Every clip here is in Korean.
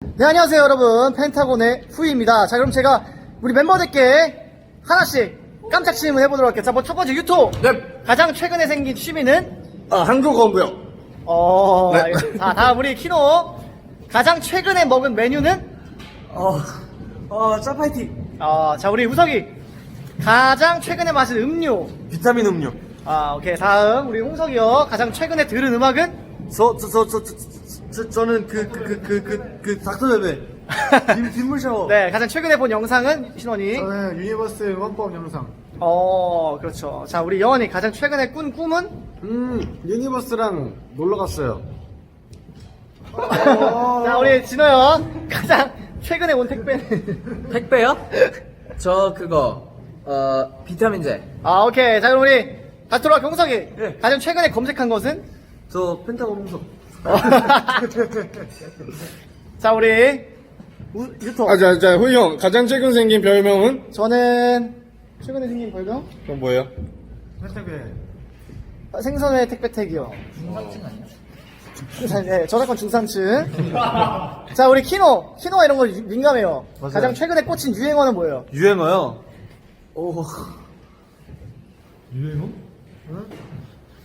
네, 안녕하세요, 여러분. 펜타곤의 후이입니다. 자, 그럼 제가 우리 member들께 하나씩 깜짝 질문 해보도록 할게요. 자, 뭐 첫 번째 유토. 네. 가장 최근에 생긴 취미는? 아, 한국어고요. 어, 네. 알겠습니다. 자, 다음 우리 키노. 가장 최근에 먹은 메뉴는? 어, 어, 짜파이티. 어, 자, 우리 우석이. 가장 최근에 마신 음료. 비타민 음료. 아, 오케이. 다음 우리 홍석이요. 가장 최근에 들은 음악은? 저, 저, 저, 저, 저, 저, 저는 그, 그, 그, 그, 그, 그, 닥터베베. 빗, 빗물 샤워. 네, 가장 최근에 본 영상은 신원이. 저는 유니버스 원법 영상. 어, 그렇죠. 자, 우리 영원이 가장 최근에 꾼 꿈은? 음, 유니버스랑 놀러 갔어요. 자, 우리 진호요. 가장 최근에 온 택배는? 택배요? 저 그거 어 비타민제 아, 오케이. 자, 그럼 우리 다시 돌아와 경석이. 네. 가장 최근에 검색한 것은? 저 펜타곤 홍석. 자, 우리 우, 유토. 아, 자, 자, 후이 형. 가장 최근 생긴 별명은? 저는 최근에 생긴 벌명? 그건 뭐예요? hashtag 아, 생선의 택배택이요. 중상층 아니야? 네, 저작권 중상층. 자, 우리 키노. 키노가 이런 거 유- 민감해요. 맞아요. 가장 최근에 꽂힌 유행어는 뭐예요? 유행어요. 오, 유행어?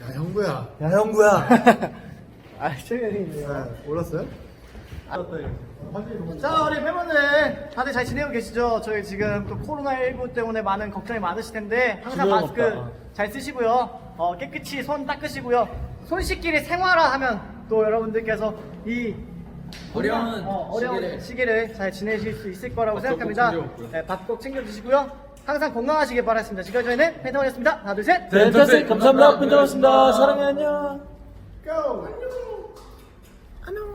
응? 야, 형구야. 야, 형구야. 아, 생긴 유행어. 네, 몰랐어요? 자, 우리 팬분들 다들 잘 지내고 계시죠? 저희 지금 또 코로나19 때문에 많은 걱정이 많으실 텐데 항상 마스크 없다. 잘 쓰시고요. 어, 깨끗이 손 닦으시고요. 손 씻기를 생활화하면 또 여러분들께서 이 어려운 어, 어려운 시기를. 시기를 잘 지내실 수 있을 거라고 꼭 생각합니다. 네, 밥꼭 챙겨주시고요. 항상 건강하시길 바라겠습니다. 지금까지 저희는 펜타곤이었습니다. 하나, 둘, 셋. 네, 펜타곤 감사합니다. 펜타곤입니다. 사랑해, 안녕. 고! 안녕! 안녕!